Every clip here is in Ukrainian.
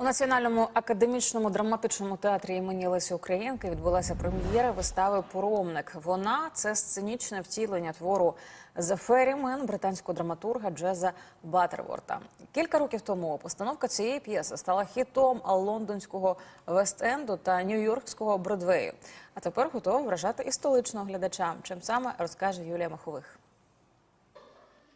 У національному академічному драматичному театрі імені Лесі Українки відбулася прем'єра вистави Поромник. Вона це сценічне втілення твору «The Ferryman» британського драматурга Джеза Баттерворта. Кілька років тому постановка цієї п'єси стала хітом лондонського Вест-Енду та Нью-Йоркського Бродвею. А тепер готова вражати і столичного глядача. Чим саме розкаже Юлія Махових.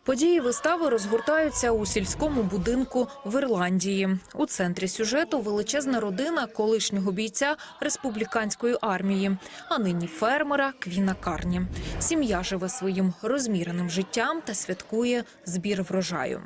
Події вистави розгортаються у сільському будинку в Ірландії. У центрі сюжету величезна родина колишнього бійця республіканської армії, а нині фермера Квіна Карні. Сім'я живе своїм розміреним життям та святкує збір врожаю.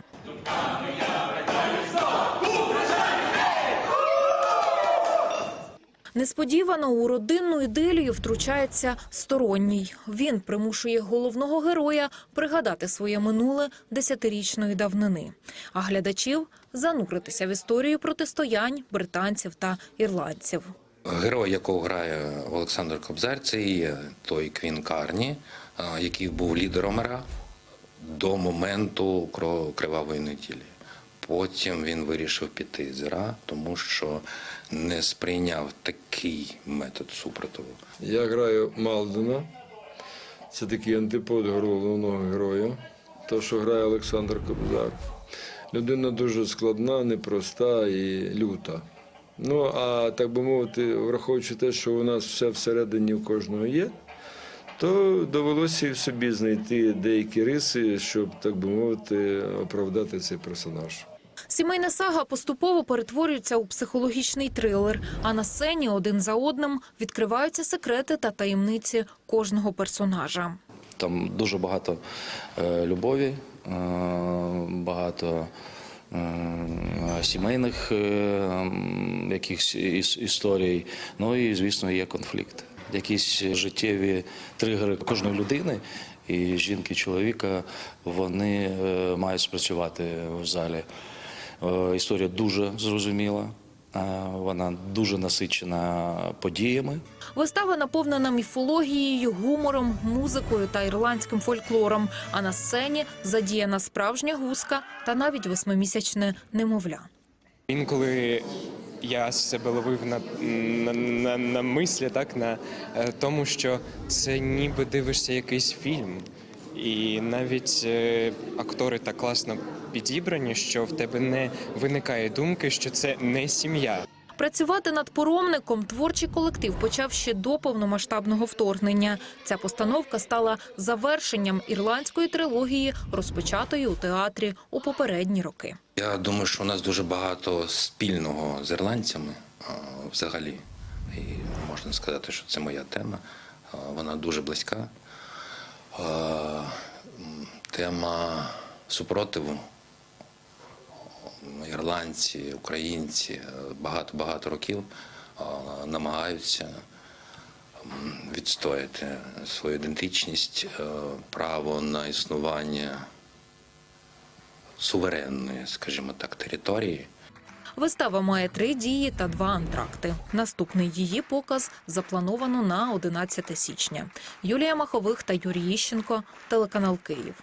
Несподівано у родинну ідилію втручається сторонній. Він примушує головного героя пригадати своє минуле десятирічної давнини, а глядачів зануритися в історію протистоянь британців та ірландців. Герой, якого грає Олександр Кобзар, це є той Квін Карні, який був лідером РА до моменту кривавої неділі. Потім він вирішив піти з РА, тому що не сприйняв такий метод супротиву. Я граю Малдена. Це такий антипод головного героя. То, що грає Олександр Кобзар. Людина дуже складна, непроста і люта. Ну, а так би мовити, враховуючи те, що у нас все всередині в кожного є, то довелося і собі знайти деякі риси, щоб, так би мовити, оправдати цей персонаж. Сімейна сага поступово перетворюється у психологічний трилер, а на сцені один за одним відкриваються секрети та таємниці кожного персонажа. Там дуже багато е, любові, е, багато е, сімейних якихось історій. Ну і, звісно, є конфлікт. Якісь життєві тригери кожної людини. І жінки, і чоловіка вони мають спрацювати в залі. Е, Історія дуже зрозуміла, е, вона дуже насичена подіями. Вистава наповнена міфологією, гумором, музикою та ірландським фольклором. А на сцені задіяна справжня гуска та навіть восьмимісячне немовля. Інколи я себе ловив на, на, на, на мислі, так, на е, тому, що це ніби дивишся якийсь фільм. І навіть е, актори так класно підібрані, що в тебе не виникає думки, що це не сім'я. Працювати над поромником творчий колектив почав ще до повномасштабного вторгнення. Ця постановка стала завершенням ірландської трилогії, розпочатої у театрі у попередні роки. Я думаю, що у нас дуже багато спільного з ірландцями взагалі. І можна сказати, що це моя тема. Вона дуже близька. Тема супротиву. Ірландці, українці багато-багато років намагаються відстояти свою ідентичність, е, право на існування суверенної, скажімо так, території. Вистава має три дії та два антракти. Наступний її показ заплановано на 11 січня. Юлія Махових та Юрій Іщенко, телеканал Київ.